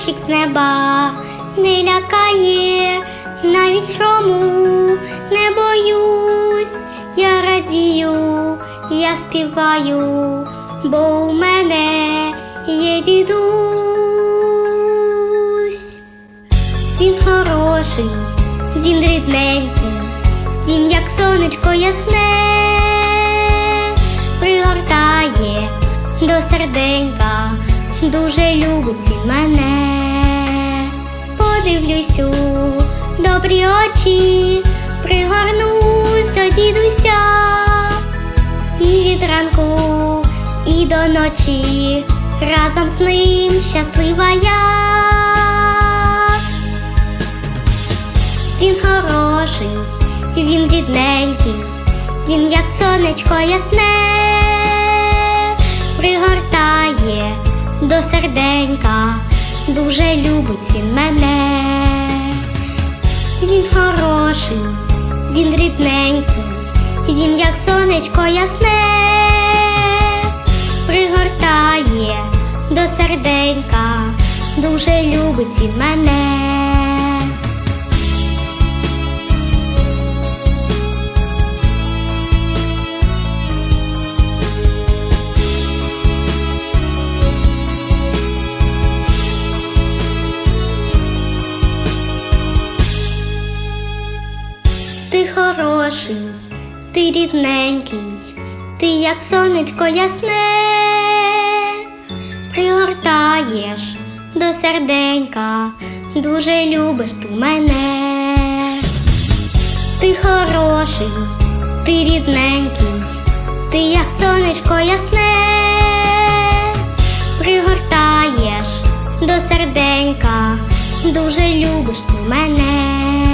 дощик з неба не лякає, навіть грому не боюсь, я радію, я співаю, бо у мене є дідусь. Він хороший, він рідненький, він як сонечко ясне, пригортає до серденька, дуже любить він мене. Подивлюсь у добрі очі, пригорнусь до дідуся, і від ранку, і до ночі, разом з ним щаслива я. Він хороший, він рідненький, він як сонечко ясне, пригортає до серденька, дуже любить він мене. Він хороший, він рідненький, він як сонечко ясне, пригортає до серденька, дуже любить він мене. Ти хороший, ти рідненький, ти як сонечко ясне, пригортаєш до серденька, дуже любиш ти мене. Ти хороший, ти рідненький, ти як сонечко ясне, пригортаєш до серденька, дуже любиш ти мене.